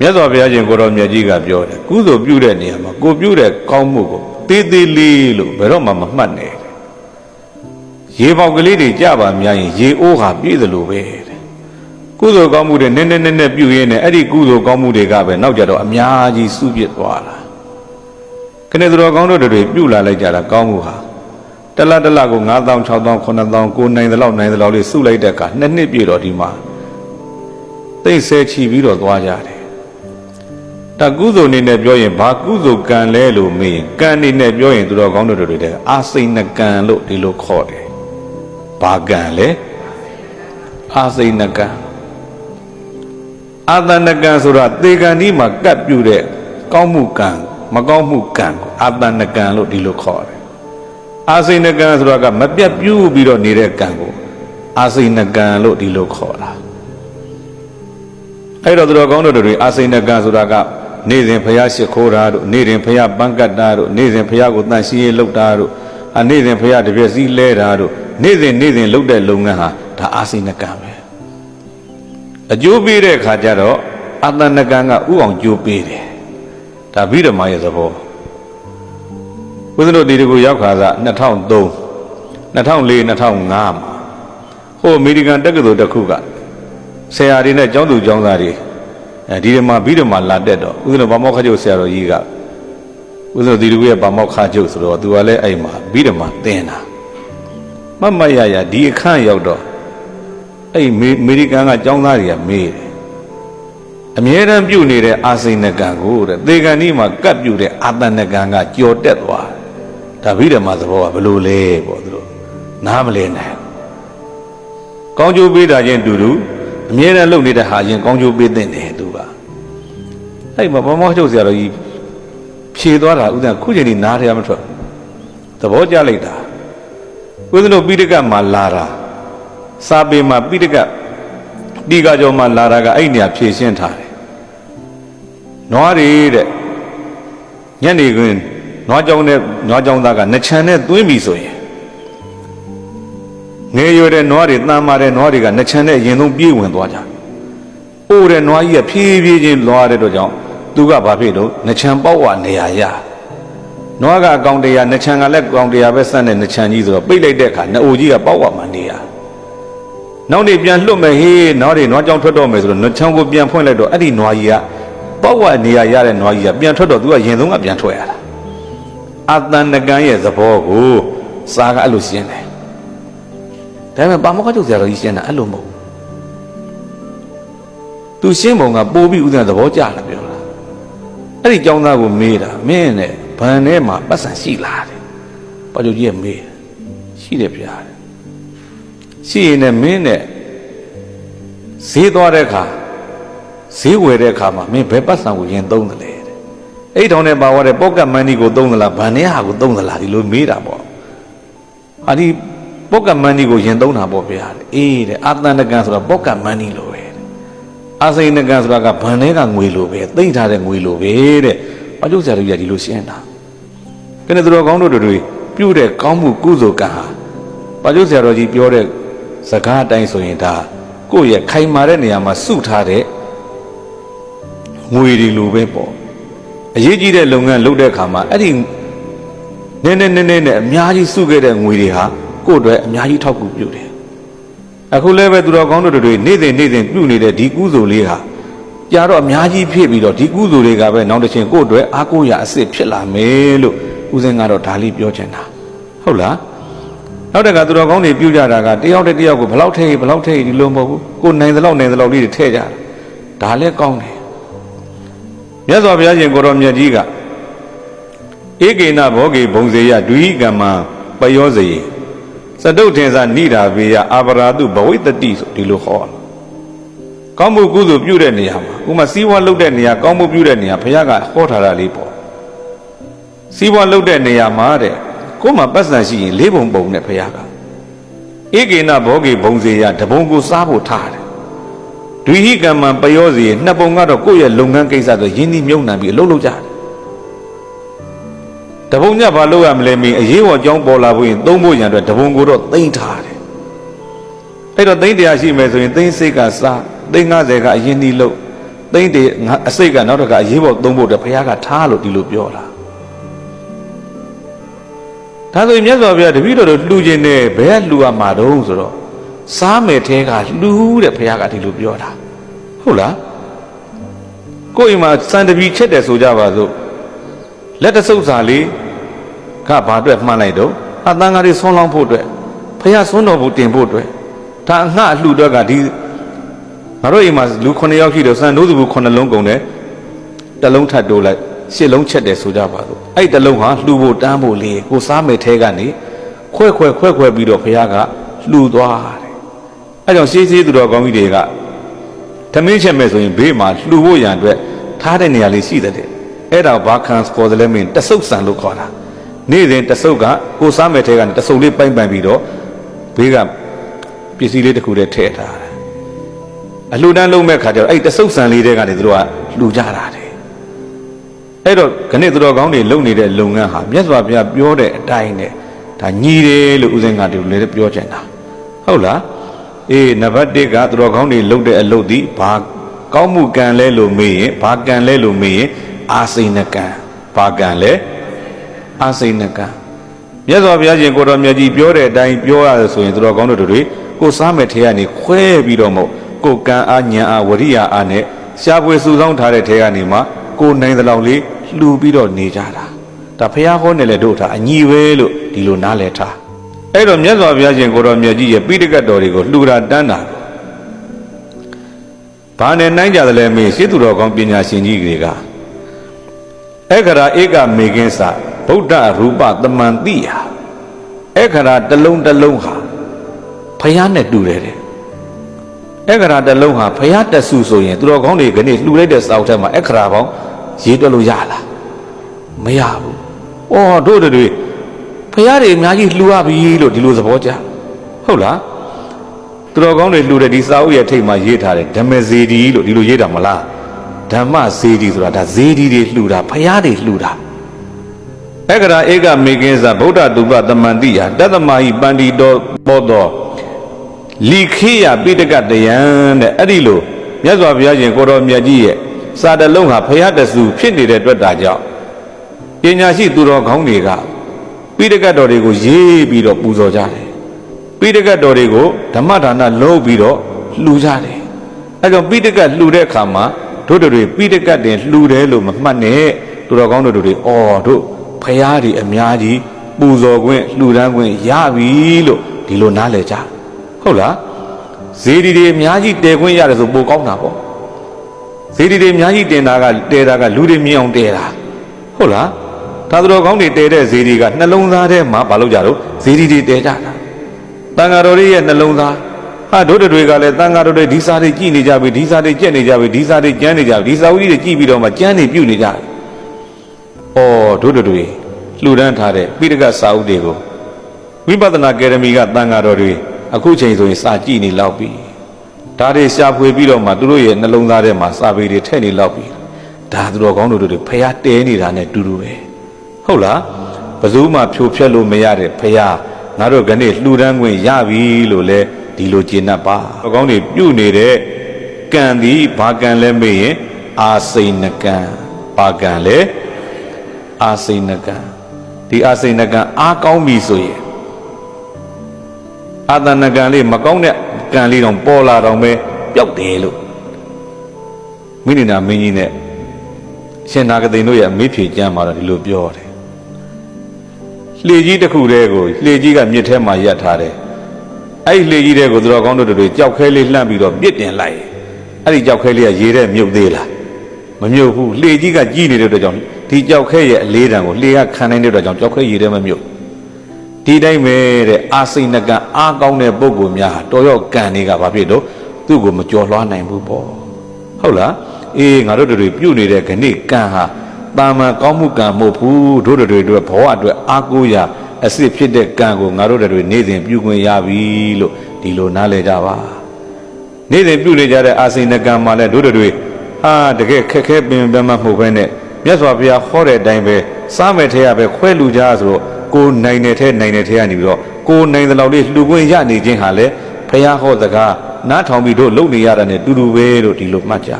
မြတ်စွာဘုရားရှင်ကိုတော်မြတ်ကြီးကပြောတယ်ကုသိုလ်ပြုတဲ့နေရာမှာကိုပြုတဲ့ကောင်းမှုကိုသေးသေးလေးလို့ဘယ်တော့မှမမှတ်နဲ့တဲ့ရေပေါက်ကလေးတွေကြပါများရင်ရေအိုးဟာပြည့်သလိုပဲတဲ့ကုသိုလ်ကောင်းမှုတွေနည်းနည်းနည်းနည်းပြုရင်းနဲ့အဲ့ဒီကုသိုလ်ကောင်းမှုတွေကပဲနောက်ကြတော့အများကြီးစုပြစ်သွားတာခဏသူတော်ကောင်းတို့တွေပြုလာလိုက်ကြတာကောင်းမှုဟာတလတလကို9000 6000 9000ကိုနိုင်သလောက်နိုင်သလောက်လေးစုလိုက်တဲ့အခါနှစ်နှစ်ပြည့်တော့ဒီမှာသိမ့်ဆဲချီပြီးတော့သွားကြတယ် တကုသိုလ်နေနဲ့ပြောရင်ဘာကုသိုလ်ကံလဲလို့မေးရင်ကံနေနဲ့ပြောရင်သူတော်ကောင်းတို့တွေတဲ့အာစိဏကံလို့ဒီလိုခေါ်တယ်။ဘာကံလဲအာစိဏကံအာတဏကံဆိုတာသေကံဒီမှာကပ်ပြုတဲ့ကောင်းမှုကံမကောင်းမှုကံကိုအာတဏကံလို့ဒီလိုခေါ်တယ်။အာစိဏကံဆိုတာကမပြတ်ပြူးပြီးတော့နေတဲ့ကံကိုအာစိဏကံလို့ဒီလိုခေါ်တာ။အဲ့တော့သူတော်ကောင်းတို့တွေအာစိဏကံဆိုတာက နေ့စဉ်ဖျားရှိခိုးတာတို့နေ့စဉ်ဖျားပန်းကတ်တာတို့နေ့စဉ်ဖျားကိုတန်ရှင်းရေးလုပ်တာတို့အနေ့စဉ်ဖျားတပြည့်စည်းလဲတာတို့နေ့စဉ်နေ့စဉ်လုပ်တဲ့လုပ်ငန်းဟာဒါအာစိဏကံပဲအကျိုးပေးတဲ့အခါကျတော့အာတဏကံကဥအောင်ကျိုးပေးတယ်ဒါဗိဓမာရဲ့သဘောဦးဇင်းတို့ဒီတကူရောက်ခါစား2003 2004 2005မှာဟိုအမေရိကန်တက္ကသိုလ်တစ်ခုကဆရာတွေနဲ့ကျောင်းသူကျောင်းသားတွေ အဲဒီမှာပြီးတော့မှလာတက်တော့ဦးဇင်းတို့ဗမောက္ခချုပ်ဆရာတော်ကြီးကဦးဇင်းတို့ဒီလူရဲ့ဗမောက္ခချုပ်ဆိုတော့သူကလည်းအဲ့မှာပြီးတော့မှသင်တာမမရရဒီအခန့်ရောက်တော့အဲ့အမေရိကန်ကကျောင်းသားတွေကမေးတယ်အမြဲတမ်းပြုတ်နေတဲ့အာစိဏကံကိုတဲ့သေကံဒီမှာကပ်ပြုတ်တဲ့အာတဏကံကကြော်တက်သွားတယ်ဒါပြီးတော့မှသဘောကဘယ်လိုလဲပေါ့သူတို့နားမလဲနိုင်ကောင်းကျိုးပေးတာချင်းတူတူ အမြဲတမ်းလုပ်နေတဲ့ဟာချင်းကောင်းကျိုးပေးတဲ့တယ်သူကအဲ့မှာဘမောချုပ်ဆရာတော်ကြီးဖြေသွားတာဥဒ္ဒခုချိန်ဒီနားထဲမထွက်သဘောကျလိုက်တာဥဒ္ဒလို့ပိဋကတ်မှာလာတာစာပေမှာပိဋကတ်ဒီကကြောမှာလာတာကအဲ့နေရာဖြေရှင်းထားတယ်နွားတွေတဲ့ညနေခင်းနွားကြောင်နဲ့နွားကြောင်သားကနှချမ်းနဲ့သွင်းပြီဆိုရင် ငယ်ရွယ်တဲ့နွားတွေတန်မာတဲ့နွားတွေကနှချမ်းနဲ့ရင်ဆုံးပြေးဝင်သွားကြတယ်။အိုးတဲ့နွားကြီးကဖြည်းဖြည်းချင်းလွားတဲ့တော့ကြောင့်သူကဘာဖြစ်လို့နှချမ်းပေါက်ဝနေရရနွားကအကောင်တရားနှချမ်းကလည်းကောင်တရားပဲစတဲ့နှချမ်းကြီးဆိုတော့ပိတ်လိုက်တဲ့အခါနှအိုကြီးကပေါက်ဝမှနေရနောက်နေ့ပြန်လွတ်မယ်ဟေးနောက်နေ့နွားကြောင်ထွက်တော့မယ်ဆိုတော့နှချမ်းကိုပြန်ဖွင့်လိုက်တော့အဲ့ဒီနွားကြီးကပေါက်ဝနေရရတဲ့နွားကြီးကပြန်ထွက်တော့သူကရင်ဆုံးကပြန်ထွက်ရတာအတန်နကံရဲ့သဘောကိုစားကအဲ့လိုရှင်းတယ် ဒါပေမဲ့ပါမောက္ခချုပ်ဆရာတော်ကြီးရှင်းတာအဲ့လိုမဟုတ်ဘူးသူရှင်းပုံကပိုးပြီးဥဒ္ဒသဘောကျလာပြောတာအဲ့ဒီចောင်းသားကိုမေးတာမင်းနဲ့ဗန်ထဲမှာပတ်စံရှိလားတဲ့ပါချုပ်ကြီးကမေးတယ်ရှိတယ်ဗျာတဲ့ရှိရင်လည်းမင်းနဲ့ဈေးသွားတဲ့အခါဈေးဝယ်တဲ့အခါမှာမင်းဘယ်ပတ်စံကိုရင်သုံးတယ်လဲတဲ့အဲ့ထောင်နဲ့ပါသွားတဲ့ပေါက်ကတ်မန်ဒီကိုသုံးသလားဗန်ထဲဟာကိုသုံးသလားဒီလိုမေးတာပေါ့အာဒီ ပေါက်ကတ်မန်ဒီကိုရင်သုံးတာပေါ့ဗျာတဲ့အေးတဲ့အာတန်တကန်ဆိုတာပေါက်ကတ်မန်ဒီလိုပဲတဲ့အာစိန်တကန်ဆိုတာကဗန်ထဲကငွေလိုပဲသိမ့်ထားတဲ့ငွေလိုပဲတဲ့ဘာကျုပ်ဆရာတို့ကြီးကဒီလိုရှင်းတာကဲနဲ့သူတော်ကောင်းတို့တွေပြုတဲ့ကောင်းမှုကုသိုလ်ကံဟာဘာကျုပ်ဆရာတော်ကြီးပြောတဲ့စကားအတိုင်းဆိုရင်ဒါကိုယ့်ရဲ့ခိုင်မာတဲ့နေရာမှာစုထားတဲ့ငွေတွေလိုပဲပေါ့အရေးကြီးတဲ့လုပ်ငန်းလုပ်တဲ့အခါမှာအဲ့ဒီနည်းနည်းနည်းနည်းနဲ့အများကြီးစုခဲ့တဲ့ငွေတွေဟာ ကိုယ့်အတွက်အများကြီးထောက်ကူပြုတယ်အခုလည်းပဲသူတော်ကောင်းတို့တွေနေ့စဉ်နေ့စဉ်ပြုနေတဲ့ဒီကုသိုလ်လေးဟာကြာတော့အများကြီးဖြစ်ပြီးတော့ဒီကုသိုလ်တွေကပဲနောက်တစ်ချိန်ကိုယ့်အတွက်အားကိုးရအစ်စ်ဖြစ်လာမယ်လို့ဦးစင်းကတော့ဒါလေးပြောချင်တာဟုတ်လားနောက်တကသူတော်ကောင်းတွေပြုကြတာကတယောက်တစ်တယောက်ကိုဘလောက်ထိဘလောက်ထိဒီလိုမဟုတ်ဘူးကိုယ်နိုင်သလောက်နိုင်သလောက်လေးတွေထည့်ကြတာဒါလည်းကောင်းတယ်မြတ်စွာဘုရားရှင်ကိုရောမြတ်ကြီးကဧကေနဘောဂေဘုံစေယဒွိကမ္မပယောစေယ စတုထင်္စာဏိတာဘေယအာပရာတုဘဝိတ္တိဆိုဒီလိုဟောကောင်းမှုကုသိုလ်ပြုတဲ့နေရာမှာဥမာစီးပွားလုပ်တဲ့နေရာကောင်းမှုပြုတဲ့နေရာဘုရားကဟောထားတာလေးပေါ့စီးပွားလုပ်တဲ့နေရာမှာတဲ့ကိုယ်မှာပတ်စံရှိရင်လေးပုံပုံနဲ့ဘုရားကဧကေနဘောဂေဘုံစေယတဘုံကိုစားဖို့ထားတယ်ဒွိဟိကမ္မပယောစီနှစ်ပုံကတော့ကိုယ့်ရဲ့လုပ်ငန်းကိစ္စဆိုရင်းနှီးမြုပ်နှံပြီးအလုပ်လုပ်ကြတယ် တဘုံညဘာလုပ်ရမလဲမင်းအရေးပေါ်အကြောင်းပေါ်လာဖို့ရင်သုံးဖို့ရန်အတွက်တဘုံကိုတော့သိမ့်ထားတယ်အဲ့တော့သိမ့်တရားရှိမယ်ဆိုရင်သိမ့်စိတ်ကစားသိမ့်90ကအရင်နှီးလုပ်သိမ့်တေငါအစိတ်ကနောက်တစ်ခါအရေးပေါ်သုံးဖို့အတွက်ဘုရားကထားလို့ဒီလိုပြောတာဒါဆိုရင်မြတ်စွာဘုရားတပည့်တော်တို့လှူခြင်းနဲ့ဘယ်ကလှူရမှာတုံးဆိုတော့စားမယ်ထဲကလှူတဲ့ဘုရားကဒီလိုပြောတာဟုတ်လားကိုယ့်အိမ်မှာစံတပီချက်တယ်ဆိုကြပါစို့ လက်တဆုပ်စာလေးကဘာအတွက်မှန်းလိုက်တော့အတန်ဃာတွေဆွန်းလောင်းဖို့အတွက်ဘုရားဆွန်းတော်ဖို့တင်ဖို့အတွက်ဒါအငှအလှူတော့ကဒီငါတို့အိမ်မှာလူ9ယောက်ရှိတယ်စံတို့စုဘူး9လုံးကုန်တယ်တစ်လုံးထပ်တိုးလိုက်ရှစ်လုံးချက်တယ်ဆိုကြပါစို့အဲ့တစ်လုံးဟာလှူဖို့တန်းဖို့လေးကိုစားမယ်ထဲကနေခွဲခွဲခွဲခွဲပြီးတော့ဘုရားကလှူသွားတယ်အဲ့ကြောင့်ရှေးရှေးသူတော်ကောင်းကြီးတွေကသမင်းချက်မဲ့ဆိုရင်ဘေးမှာလှူဖို့ရန်အတွက်ထားတဲ့နေရာလေးရှိတဲ့ အဲ့ဒါဘာခံခေါ်တယ်လဲမင်းတဆုပ်ဆန်လို့ခေါ်တာနေ့စဉ်တဆုပ်ကကိုစားမယ်ထဲကနေတဆုပ်လေးပိုင်ပိုင်ပြီးတော့ဘေးကပစ္စည်းလေးတစ်ခုတည်းထည့်ထားတယ်အလှူဒန်းလုံးမဲ့ခါကျတော့အဲ့တဆုပ်ဆန်လေးတွေကနေသူတို့ကလှူကြတာတယ်အဲ့တော့ခဏသူတော်ကောင်းတွေလုပ်နေတဲ့လုပ်ငန်းဟာမြတ်စွာဘုရားပြောတဲ့အတိုင်းနဲ့ဒါညီတယ်လို့ဦးဇင်းကဒီလိုလည်းပြောချင်တာဟုတ်လားအေးနံပါတ်1ကသူတော်ကောင်းတွေလုပ်တဲ့အလုပ်ဒီဘာ ကောင်းမှုကံလဲလို့မေးရင်ဘာကံလဲလို့မေးရင်အာစိဏကံဘာကံလဲအာစိဏကံမြတ်စွာဘုရားရှင်ကိုတော်မြတ်ကြီးပြောတဲ့အတိုင်းပြောရတယ်ဆိုရင်သူတော်ကောင်းတို့တွေကိုစားမဲ့ထဲကနေခွဲပြီးတော့မို့ကိုကံအားညံအားဝရိယအားနဲ့ရှားပွေစုဆောင်းထားတဲ့ထဲကနေမှကိုနိုင်တဲ့လောက်လေးလှူပြီးတော့နေကြတာဒါဘုရားဟောနေလေတို့ထားအညီပဲလို့ဒီလိုနားလည်ထားအဲ့တော့မြတ်စွာဘုရားရှင်ကိုတော်မြတ်ကြီးရဲ့ပိဋကတ်တော်တွေကိုလှူတာတန်းတာ ဘာနဲ့နိုင်ကြတယ်လဲမေးရှင်းသူတော်ကောင်းပညာရှင်ကြီးတွေကအခရာဧကမေကင်းစာဗုဒ္ဓရူပတမန်တိဟာအခရာတစ်လုံးတစ်လုံးဟာဖယားနဲ့တူတယ်တဲ့အခရာတစ်လုံးဟာဖယားတက်စုဆိုရင်သူတော်ကောင်းတွေကနေလှူလိုက်တဲ့စာအုပ်ထဲမှာအခရာပေါင်းရေးတွက်လို့ရလားမရဘူး။အော်တို့တွေဖယားတွေအများကြီးလှူရပြီလို့ဒီလိုသဘောကျဟုတ်လား သူတော်ကောင်းတွေလှူတဲ့ဒီစာအုပ်ရဲ့ထိပ်မှာရေးထားတယ်ဓမ္မဇေဒီလို့ဒီလိုရေးတာမလားဓမ္မဇေဒီဆိုတာဒါဇေဒီတွေလှူတာဖယားတွေလှူတာဧကရာဧကမေကင်းစာဗုဒ္ဓတုပတမန္တိယတသမဟိပန္တိတော်ပေါ်တော်လီခေယပိတကတယံတဲ့အဲ့ဒီလိုမြတ်စွာဘုရားရှင်ကိုတော်မြတ်ကြီးရဲ့စာတလုံးဟာဖယားတဆူဖြစ်နေတဲ့အတွက်ဒါကြောင့်ပညာရှိသူတော်ကောင်းတွေကပိဋကတ်တော်တွေကိုရေးပြီးတော့ပူဇော်ကြတယ် ပိဋကတ်တော်တွေကိုဓမ္မဒါနလုပ်ပြီးတော့လှူကြတယ်အဲကြောင့်ပိဋကတ်လှူတဲ့အခါမှာတို့တို့တွေပိဋကတ်တင်လှူတယ်လို့မမှတ်နဲ့သူတော်ကောင်းတို့တွေအော်တို့ဖယားတွေအများကြီးပူဇော်ခွင့်လှူဒန်းခွင့်ရပြီလို့ဒီလိုနားလည်ကြဟုတ်လားဇေဒီတွေအများကြီးတည်ခွင့်ရတယ်ဆိုပိုကောင်းတာပေါ့ဇေဒီတွေအများကြီးတင်တာကတည်တာကလူတွေမြင်အောင်တည်တာဟုတ်လားသာသတော်ကောင်းတွေတဲတဲ့ဇေဒီကနှလုံးသားထဲမှာမလုပ်ကြတော့ဇေဒီတွေတဲကြတာ တန်ဃာတော်တွေရဲ့နှလုံးသားဟာတို့တွေကလည်းတန်ဃာတော်တွေဒီစာတွေကြည်နေကြပြီဒီစာတွေကြက်နေကြပြီဒီစာတွေကျမ်းနေကြပြီဒီစာဦးကြီးတွေကြည်ပြီးတော့မှကျမ်းတွေပြုတ်နေကြတယ်။အော်တို့တွေလှူဒန်းထားတဲ့ပိဋကစာအုပ်တွေကိုဝိပဿနာအကယ်ဒမီကတန်ဃာတော်တွေအခုချိန်ဆိုရင်စာကြည်နေလောက်ပြီ။ဒါတွေရှားဖွေပြီးတော့မှသူတို့ရဲ့နှလုံးသားထဲမှာစာပေတွေထည့်နေလောက်ပြီ။ဒါသူတော်ကောင်းတို့တွေဖះတဲနေတာနဲ့တူတူပဲ။ဟုတ်လားဘယ်သူမှဖြိုဖျက်လို့မရတဲ့ဖះ ငါတို့ကနေ့လှူဒန်းခွင့်ရပြီလို့လဲဒီလိုကျေနပ်ပါအကောင်းတွေပြုတ်နေတဲ့ကံသည်ဘာကံလဲမေးရင်အာစိဏကံဘာကံလဲအာစိဏကံဒီအာစိဏကံအားကောင်းပြီဆိုရင်အာတဏကံလေးမကောင်းတဲ့ကံလေးတော့ပေါ်လာတော့ပဲပျောက်တယ်လို့မိနိနာမင်းကြီးနဲ့ရှင်နာဂသိန်တို့ရဲ့အမေးဖြေကြမ်းမှာတော့ဒီလိုပြောတယ် လှေကြီးတစ်ခုတည်းကိုလှေကြီးကမြစ်ထဲမှာရပ်ထားတယ်အဲ့ဒီလှေကြီးတဲ့ကိုသူတော်ကောင်းတို့တွေကြောက်ခဲလေးလှမ်းပြီးတော့ပြစ်တင်လိုက်အဲ့ဒီကြောက်ခဲလေးကရေထဲမြုပ်သေးလားမမြုပ်ဘူးလှေကြီးကကြီးနေတဲ့အတွက်ကြောင့်ဒီကြောက်ခဲရဲ့အလေးတံကိုလှေကခံနိုင်တဲ့အတွက်ကြောင့်ကြောက်ခဲရေထဲမမြုပ်ဒီတိုင်းပဲတဲ့အာစိဏကံအားကောင်းတဲ့ပုဂ္ဂိုလ်များဟာတော်ရော့ကံတွေကဘာဖြစ်တော့သူ့ကိုမကြော်လွှားနိုင်ဘူးပေါ့ဟုတ်လားအေးငါတို့တွေပြုတ်နေတဲ့ခဏိကံဟာ တာမန်ကောင်းမှုကံမဟုတ်ဘူးတို့တွေတို့ဘဝအတွက်အားကိုးရာအစ်စ်ဖြစ်တဲ့ကံကိုငါတို့တွေနေ့စဉ်ပြုခွင့်ရပြီလို့ဒီလိုနားလည်ကြပါနေ့စဉ်ပြုနေကြတဲ့အာစိဏကံမှာလည်းတို့တွေဟာတကယ်ခက်ခဲပင်ပန်းမဟုတ်ဘဲနဲ့မြတ်စွာဘုရားဟောတဲ့အတိုင်းပဲစားမယ်ထဲရပဲခွဲလူကြဆိုတော့ကိုနိုင်တဲ့ထဲနိုင်တဲ့ထဲကနေပြီးတော့ကိုနိုင်တဲ့လောက်လေးလှူခွင့်ရနေခြင်းဟာလေဘုရားဟောစကားနားထောင်ပြီးတို့လုပ်နေရတာ ਨੇ တူတူပဲလို့ဒီလိုမှတ်ကြ